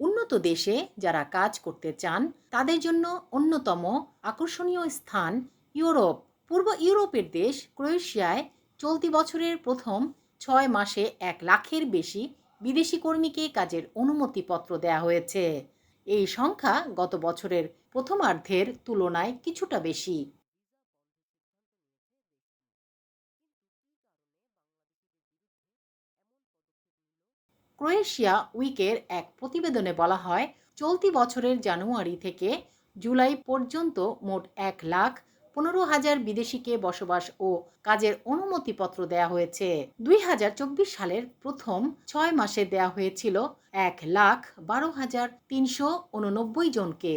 উন্নত দেশে যারা কাজ করতে চান, তাদের জন্য অন্যতম আকর্ষণীয় স্থান ইউরোপ। পূর্ব ইউরোপের দেশ ক্রোয়েশিয়ায় চলতি বছরের প্রথম ছয় মাসে এক লাখের বেশি বিদেশি কর্মীকে কাজের অনুমতিপত্র দেয়া হয়েছে। এই সংখ্যা গত বছরের প্রথমার্ধের তুলনায় কিছুটা বেশি। ক্রোয়েশিয়া উইকের এক প্রতিবেদনে বলা হয়, চলতি বছরের জানুয়ারি থেকে জুলাই পর্যন্ত মোট এক লাখ পনেরো হাজার বিদেশিকে বসবাস ও কাজের অনুমতিপত্র দেয়া হয়েছে। দুই হাজার চব্বিশ সালের প্রথম ছয় মাসে দেয়া হয়েছিল এক লাখ বারো হাজার তিনশো উননব্বই জনকে।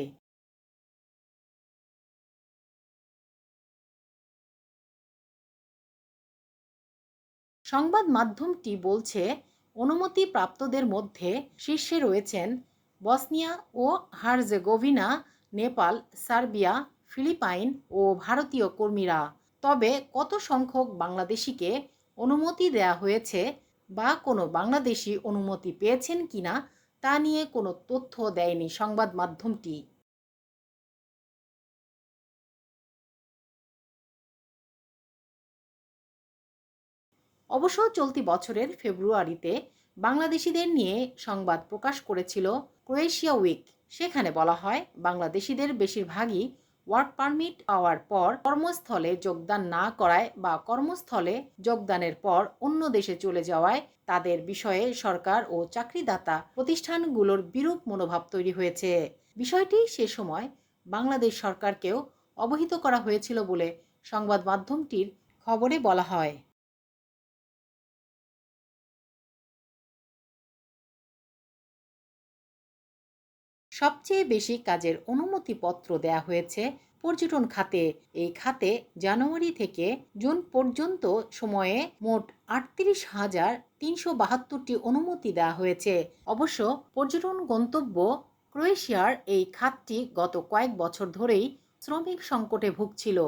সংবাদ মাধ্যমটি বলছে অনুমতিপ্রাপ্তদের মধ্যে শীর্ষে রয়েছেন বসনিয়া ও হার্জেগোভিনা, নেপাল, সার্বিয়া, ফিলিপাইন ও ভারতীয় কর্মীরা। তবে কত সংখ্যক বাংলাদেশিকে অনুমতি দেয়া হয়েছে বা কোনো বাংলাদেশি অনুমতি পেয়েছেন কিনা তা নিয়ে কোনো তথ্য দেয়নি সংবাদ মাধ্যমটি। অবশ্য চলতি বছরের ফেব্রুয়ারিতে বাংলাদেশিদের নিয়ে সংবাদ প্রকাশ করেছিল ক্রোয়েশিয়া উইক। সেখানে বলা হয়, বাংলাদেশিদের বেশিরভাগই ওয়ার্ক পারমিট পাওয়ার পর কর্মস্থলে যোগদান না করায় বা কর্মস্থলে যোগদানের পর অন্য দেশে চলে যাওয়ায় তাদের বিষয়ে সরকার ও চাকরিদাতা প্রতিষ্ঠানগুলোর বিরূপ মনোভাব তৈরি হয়েছে। বিষয়টি সে সময় বাংলাদেশ সরকারকেও অবহিত করা হয়েছিল বলে সংবাদ মাধ্যমটির খবরে বলা হয়। সবচেয়ে বেশি কাজের অনুমতিপত্র দেয়া হয়েছে পর্যটন খাতে। এই খাতে জানুয়ারি থেকে জুন পর্যন্ত সময়ে মোট আটত্রিশ হাজার তিনশো বাহাত্তরটি অনুমতি দেওয়া হয়েছে। অবশ্য পর্যটন গন্তব্য ক্রোয়েশিয়ার এই খাতটি গত কয়েক বছর ধরেই শ্রমিক সংকটে ভুগছিল।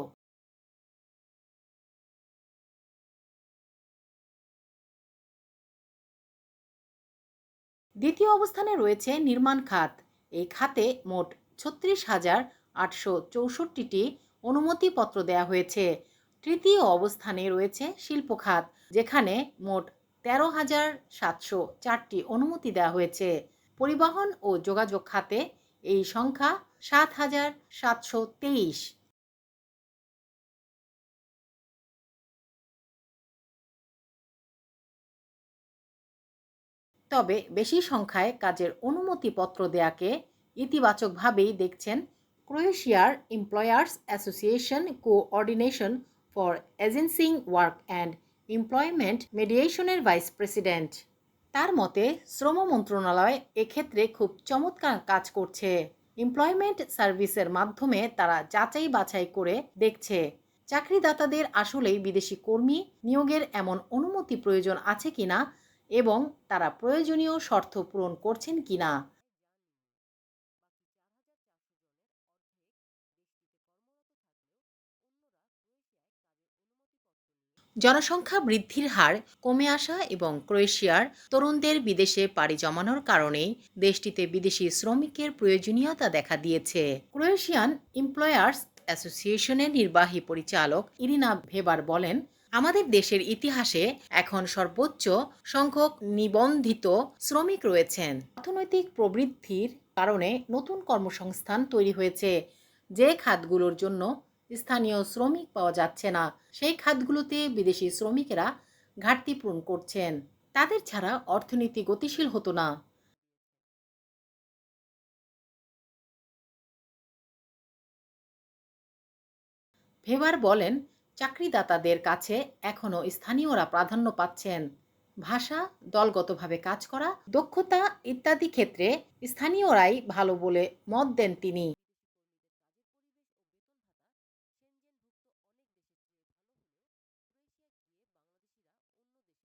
দ্বিতীয় অবস্থানে রয়েছে নির্মাণ খাত। এই খাতে মোট ছত্রিশ হাজার আটশো চৌষট্টিটি অনুমতিপত্র দেয়া হয়েছে। তৃতীয় অবস্থানে রয়েছে শিল্প খাত, যেখানে মোট তেরো হাজার সাতশো চারটি অনুমতি দেওয়া হয়েছে। পরিবহন ও যোগাযোগ খাতে এই সংখ্যা সাত হাজার সাতশো তেইশ। তবে বেশি সংখ্যায় কাজের অনুমতিপত্র দেয়াকে ইতিবাচকভাবেই দেখছেন ক্রোয়েশিয়ার employers association coordination for agencing work and employment মেডিয়েশনের vice president. তার মতে, শ্রম মন্ত্রণালয় এক্ষেত্রে খুব চমৎকার কাজ করছে। এমপ্লয়মেন্ট সার্ভিসের মাধ্যমে তারা যাচাই বাছাই করে দেখছে। চাকরিদাতাদের আসলেই বিদেশি কর্মী নিয়োগের এমন অনুমতি প্রয়োজন আছে কিনা এবং তারা প্রয়োজনীয় শর্ত পূরণ করছেন কিনা জনসংখ্যা বৃদ্ধির হার কমে আসা এবং ক্রোয়েশিয়ার তরুণদের বিদেশে পাড়ি জমানোর কারণেই দেশটিতে বিদেশি শ্রমিকের প্রয়োজনীয়তা দেখা দিয়েছে। ক্রোয়েশিয়ান এমপ্লয়ার্স অ্যাসোসিয়েশনের নির্বাহী পরিচালক ইরিনা ভেবার বলেন আমাদের দেশের ইতিহাসে এখন সর্বোচ্চ সংখ্যক নিবন্ধিত শ্রমিক রয়েছেন। অর্থনৈতিক প্রবৃদ্ধির কারণে নতুন কর্মসংস্থান তৈরি হয়েছে। যে খাতগুলোর জন্য স্থানীয় শ্রমিক পাওয়া যাচ্ছে না, সেই খাতগুলোতে বিদেশি শ্রমিকেরা ঘাটতি পূরণ করছেন। তাদের ছাড়া অর্থনীতি গতিশীল হতো না। ভেবার বলেন চাকরিদাতাদের কাছে এখনও স্থানীয়রা প্রাধান্য পাচ্ছেন। ভাষা, দলগতভাবে কাজ করা, দক্ষতা ইত্যাদি ক্ষেত্রে স্থানীয়রাই ভালো বলে মত দেন তিনি।